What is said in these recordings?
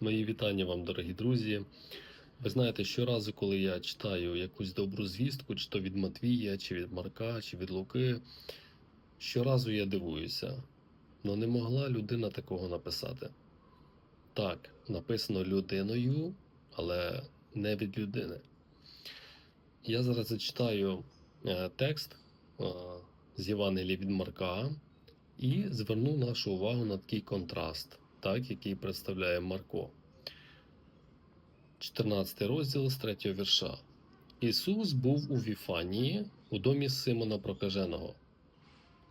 Мої вітання вам, дорогі друзі. Ви знаєте, щоразу, коли я читаю якусь добру звістку, чи то від Матвія, чи від Марка, чи від Луки, щоразу я дивуюся. Ну не могла людина такого написати. Так, написано людиною, але не від людини. Я зараз зачитаю е, текст е, з Євангелія від Марка і зверну нашу увагу на такий контраст, так, який представляє Марко. 14 розділ з 3 вірша. Ісус був у Віфанії, у домі Симона Прокаженого.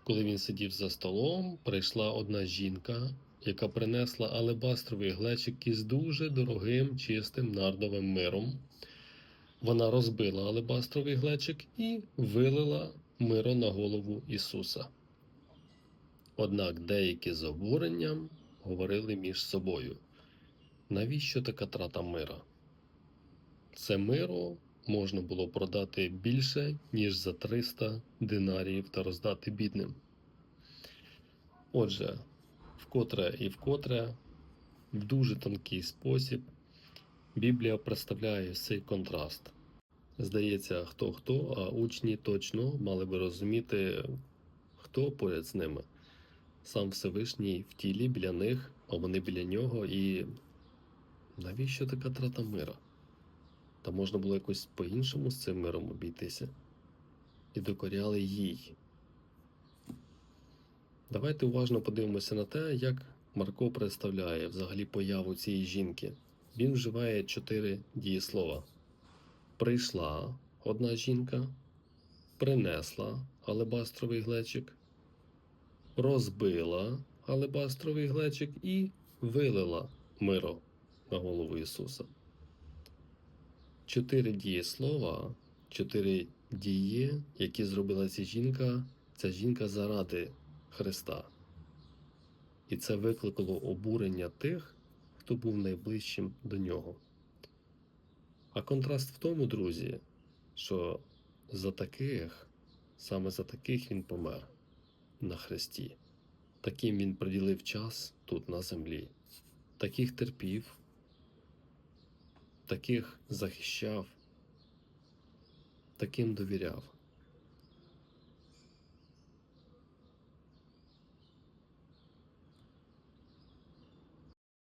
Коли він сидів за столом, прийшла одна жінка, яка принесла алебастровий глечик із дуже дорогим чистим нардовим миром. Вона розбила алебастровий глечик і вилила миро на голову Ісуса. Однак деякі з обуренням говорили між собою, навіщо така трата мира? Це миро можна було продати більше, ніж за 300 динаріїв та роздати бідним. Отже, вкотре і вкотре, в дуже тонкий спосіб, Біблія представляє цей контраст. Здається, хто хто, а учні точно мали би розуміти, хто поряд з ними. Сам Всевишній в тілі біля них, а вони біля нього, і навіщо така трата мира? Та можна було якось по-іншому з цим миром обійтися. І докоряли їй. Давайте уважно подивимося на те, як Марко представляє взагалі появу цієї жінки. Він вживає чотири дієслова: прийшла одна жінка, принесла алебастровий глечик, розбила алебастровий глечик і вилила миро на голову Ісуса. Чотири дієслова, чотири дії, які зробила ця жінка, ця жінка заради Христа. І це викликало обурення тих, хто був найближчим до нього. А контраст в тому, друзі, що за таких, саме за таких він помер на хресті. Таким він приділив час тут на землі, таких терпів, таких захищав, таким довіряв.